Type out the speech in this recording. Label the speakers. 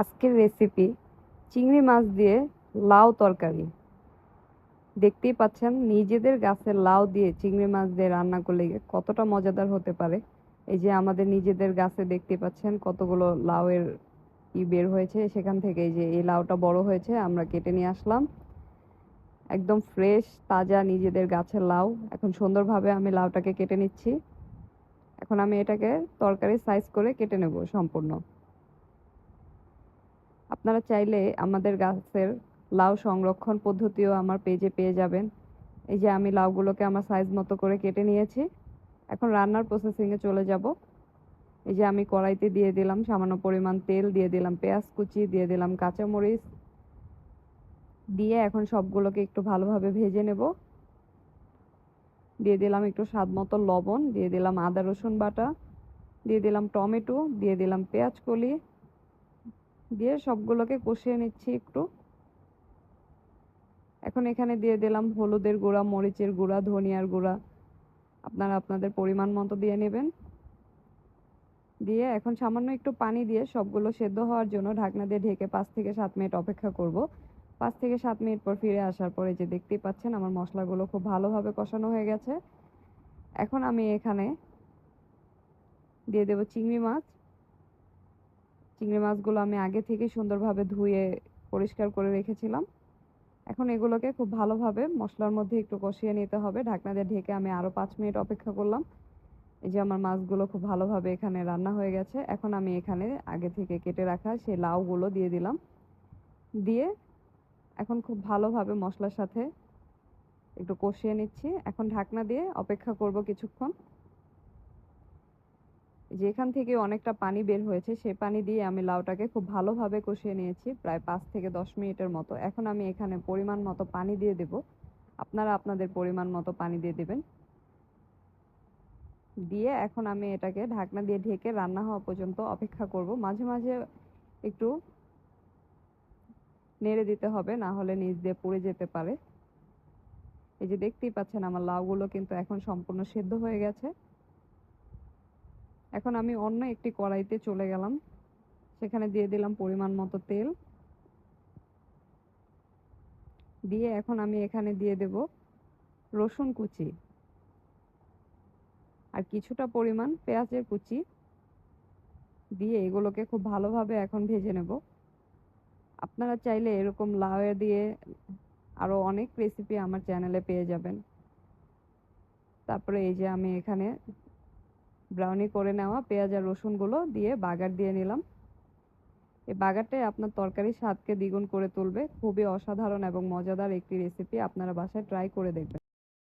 Speaker 1: আজকের রেসিপি চিংড়ি মাছ দিয়ে লাউ তরকারি। দেখতেই পাচ্ছেন, নিজেদের গাছের লাউ দিয়ে চিংড়ি মাছ দিয়ে রান্না করলে কতটা মজাদার হতে পারে। এই যে আমাদের নিজেদের গাছে দেখতে পাচ্ছেন, কতগুলো লাউয়ের ই বের হয়েছে। সেখান থেকে এই যে এই লাউটা বড় হয়েছে, আমরা কেটে নিয়ে আসলাম। একদম ফ্রেশ তাজা নিজেদের গাছের লাউ। এখন সুন্দরভাবে আমি লাউটাকে কেটে নিচ্ছি। এখন আমি এটাকে তরকারি সাইজ করে কেটে নেব সম্পূর্ণ। আপনারা চাইলে আমাদের গাছের লাউ সংরক্ষণ পদ্ধতিও আমার পেজে পেয়ে যাবেন। এই যে আমি লাউগুলোকে আমার সাইজ মতো করে কেটে নিয়েছি। এখন রান্নার প্রসেসিংয়ে চলে যাব। এই যে আমি কড়াইতে দিয়ে দিলাম সামান্য পরিমাণ তেল, দিয়ে দিলাম পেঁয়াজ কুচি, দিয়ে দিলাম কাঁচামরিচ। দিয়ে এখন সবগুলোকে একটু ভালোভাবে ভেজে নেব। দিয়ে দিলাম একটু স্বাদ মতো লবণ, দিয়ে দিলাম আদা রসুন বাটা, দিয়ে দিলাম টমেটো, দিয়ে দিলাম পেঁয়াজ কলি। দিয়ে সবগুলোকে কষিয়ে নিচ্ছি একটু। এখন এখানে দিয়ে দিলাম হলুদের গুঁড়া, মরিচের গুঁড়া, ধনিয়ার গুঁড়া। আপনারা আপনাদের পরিমাণ মতো দিয়ে নেবেন। দিয়ে এখন সামান্য একটু পানি দিয়ে সবগুলো সেদ্ধ হওয়ার জন্য ঢাকনা দিয়ে ঢেকে পাঁচ থেকে সাত মিনিট অপেক্ষা করব। পাঁচ থেকে সাত মিনিট পর ফিরে আসার পরে যে দেখতেই পাচ্ছেন আমার মশলাগুলো খুব ভালোভাবে কষানো হয়ে গেছে। এখন আমি এখানে দিয়ে দেব চিংড়ি মাছ। চিংড়ি মাছগুলো আমি আগে থেকে সুন্দরভাবে ধুয়ে পরিষ্কার করে রেখেছিলাম। এখন এগুলোকে খুব ভালোভাবে মশলার মধ্যে একটু কষিয়ে নিতে হবে। ঢাকনা দিয়ে ঢেকে আমি আরও পাঁচ মিনিট অপেক্ষা করলাম। এই যে আমার মাছগুলো খুব ভালোভাবে এখানে রান্না হয়ে গেছে। এখন আমি এখানে আগে থেকে কেটে রাখা সেই লাউগুলো দিয়ে দিলাম। দিয়ে এখন খুব ভালোভাবে মশলার সাথে একটু কষিয়ে নিচ্ছি। এখন ঢাকনা দিয়ে অপেক্ষা করব কিছুক্ষণ। যেখান থেকে অনেকটা পানি বের হয়েছে, সে পানি দিয়ে আমি লাউটাকে খুব ভালোভাবে কষিয়ে নিয়েছি, প্রায় পাঁচ থেকে দশ মিনিটের মতো। এখন আমি এখানে পরিমাণ মতো পানি দিয়ে দেব। আপনারা আপনাদের পরিমাণ মতো পানি দিয়ে দেবেন। দিয়ে এখন আমি এটাকে ঢাকনা দিয়ে ঢেকে রান্না হওয়া পর্যন্ত অপেক্ষা করব। মাঝে মাঝে একটু নেড়ে দিতে হবে, না হলে নিচ দিয়ে পুড়ে যেতে পারে। এই যে দেখতেই পাচ্ছেন, আমার লাউগুলো কিন্তু এখন সম্পূর্ণ সেদ্ধ হয়ে গেছে। এখন আমি অন্য একটি কড়াইতে চলে গেলাম। সেখানে দিয়ে দিলাম পরিমাণ মতো তেল। দিয়ে এখন আমি এখানে দিয়ে দেব রসুন কুচি আর কিছুটা পরিমাণ পেঁয়াজের কুচি। দিয়ে এগুলোকে খুব ভালোভাবে এখন ভেজে নেব। আপনারা চাইলে এরকম লাউ দিয়ে আরও অনেক রেসিপি আমার চ্যানেলে পেয়ে যাবেন। তারপরে এই যে আমি এখানে ব্রাউনি করে নেওয়া পেঁয়াজ আর রসুনগুলো দিয়ে বাগার দিয়ে নিলাম। এই বাগারটাই আপনার তরকারি স্বাদকে দ্বিগুণ করে তুলবে। খুবই অসাধারণ এবং মজাদার একটি রেসিপি আপনারা বাসায় ট্রাই করে দেখবেন।